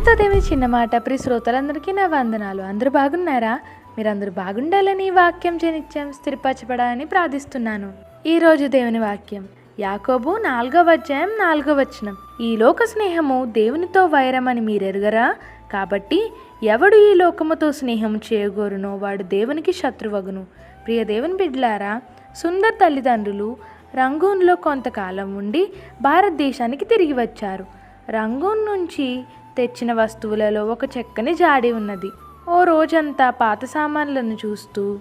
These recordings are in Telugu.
సునీతాదేవి చిన్న మాట ప్రి శ్రోతలందరికీ నా వందనాలు. అందరూ బాగున్నారా? మీరందరూ బాగుండాలని ఈ వాక్యం జనిత్యం స్థిరపరచబడాలని ప్రార్థిస్తున్నాను. ఈ రోజు దేవుని వాక్యం యాకోబు నాలుగో అధ్యాయం నాలుగో వచనం. ఈ లోక స్నేహము దేవునితో వైరమని మీరెరుగరా? కాబట్టి ఎవడు ఈ లోకముతో స్నేహం చేయగోరునో వాడు దేవునికి శత్రువగును. ప్రియ దేవుని బిడ్డలారా సుందర్ తల్లిదండ్రులు రంగూన్లో కొంతకాలం ఉండి భారతదేశానికి తిరిగి వచ్చారు. రంగూన్ నుంచి తెచ్చిన వస్తువులలో ఒక చెక్కని జాడి ఉన్నది. ఓ రోజంతా పాత సామాన్లను చూస్తూ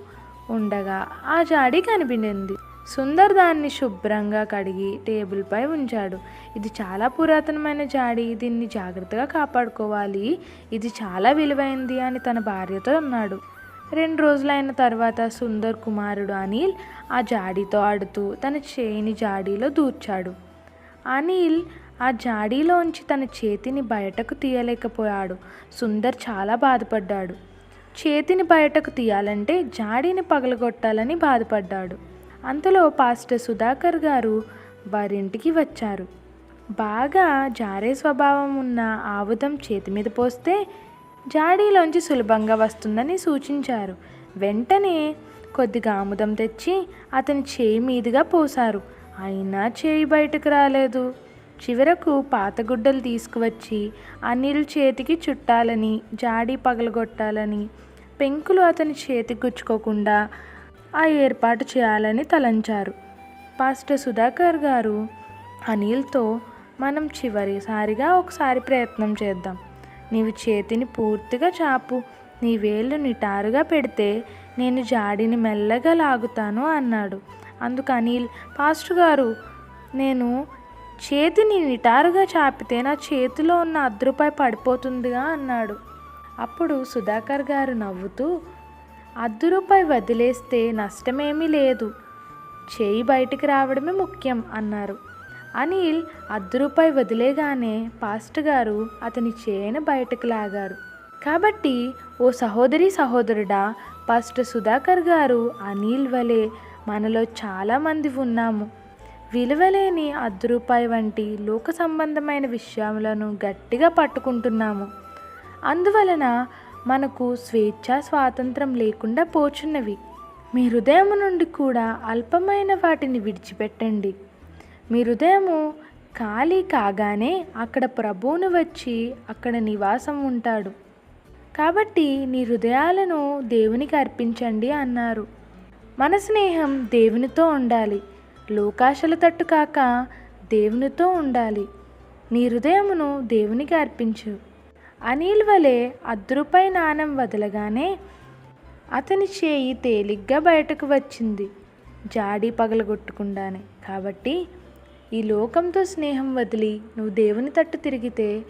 ఉండగా ఆ జాడి కనిపించింది. సుందర్ దాన్ని శుభ్రంగా కడిగి టేబుల్పై ఉంచాడు. ఇది చాలా పురాతనమైన జాడి. దీన్ని జాగ్రత్తగా కాపాడుకోవాలి. ఇది చాలా విలువైంది అని తన భార్యతో అన్నాడు. రెండు రోజులైన తర్వాత సుందర్ కుమారుడు అనిల్ ఆ జాడీతో ఆడుతూ తన చేయిని జాడీలో దూర్చాడు. అనిల్ ఆ జాడీలోంచి తన చేతిని బయటకు తీయలేకపోయాడు. సుందర్ చాలా బాధపడ్డాడు. చేతిని బయటకు తీయాలంటే జాడీని పగలగొట్టాలని బాధపడ్డాడు. అంతలో పాస్టర్ సుధాకర్ గారు వారింటికి వచ్చారు. బాగా జారే స్వభావం ఉన్న ఆవుదం చేతి మీద పోస్తే జాడీలోంచి సులభంగా వస్తుందని సూచించారు. వెంటనే కొద్దిగా ఆముదం తెచ్చి అతని చేయి మీదుగా పోశారు. అయినా చేయి బయటకు రాలేదు. చివరకు పాత గుడ్డలు తీసుకువచ్చి అనిల్ చేతికి చుట్టాలని జాడి పగలగొట్టాలని పెంకులు అతని చేతికి గుచ్చుకోకుండా ఆ ఏర్పాటు చేయాలని తలంచారు. పాస్టర్ సుధాకర్ గారు అనిల్తో మనం చివరిసారిగా ఒకసారి ప్రయత్నం చేద్దాం. నీవు చేతిని పూర్తిగా చాపు. నీ వేళ్ళు నిటారుగా పెడితే నేను జాడిని మెల్లగా లాగుతాను అన్నాడు. అందుకు అనిల్ పాస్టర్ గారు నేను చేతిని నిటారుగా చాపితే నా చేతిలో ఉన్న అర్ధ పడిపోతుందిగా అన్నాడు. అప్పుడు సుధాకర్ గారు నవ్వుతూ అద్దురుపై రూపాయి వదిలేస్తే నష్టమేమీ లేదు. చేయి బయటికి రావడమే ముఖ్యం అన్నారు. అనిల్ అద్దురుపై రూపాయి వదిలేగానే పాస్ట్ గారు అతని చేయని బయటకు లాగారు. కాబట్టి ఓ సహోదరి సహోదరుడా పాస్టర్ సుధాకర్ గారు అనిల్ వలె మనలో చాలామంది ఉన్నాము. విలువలేని అర్ధ రూపాయి వంటి లోక సంబంధమైన విషయములను గట్టిగా పట్టుకుంటున్నాము. అందువలన మనకు స్వేచ్ఛ స్వాతంత్రం లేకుండా పోచున్నవి. మీ హృదయం నుండి కూడా అల్పమైన వాటిని విడిచిపెట్టండి. మీ హృదయము ఖాళీ కాగానే అక్కడ ప్రభువును వచ్చి అక్కడ నివాసం ఉంటాడు. కాబట్టి నీ హృదయాలను దేవునికి అర్పించండి అన్నారు. మన స్నేహం దేవునితో ఉండాలి. లోకాశల తట్టు కాక దేవునితో ఉండాలి. నీ హృదయమును దేవునికి అర్పించు. అనిల్ వలె అద్రుపై నాణం వదలగానే అతని చేయి తేలిగ్గా బయటకు వచ్చింది. జాడీ పగలగొట్టకుండానే. కాబట్టి ఈ లోకంతో స్నేహం వదిలి నువ్వు దేవుని తట్టు తిరిగితే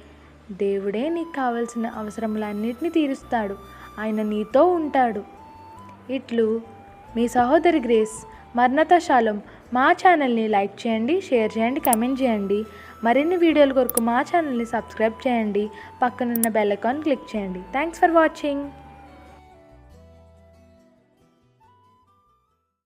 దేవుడే నీకు కావలసిన అవసరములన్నిటిని తీరుస్తాడు. ఆయన నీతో ఉంటాడు. ఇట్లు మీ సహోదరి గ్రేస్ మర్ణతశాలం మా ఛానల్ని లైక్ చేయండి షేర్ చేయండి కమెంట్ చేయండి. మరిన్ని వీడియోల కొరకు మా ఛానల్ని సబ్స్క్రైబ్ చేయండి. పక్కనున్న బెల్ ఐకాన్ క్లిక్ చేయండి. Thanks for watching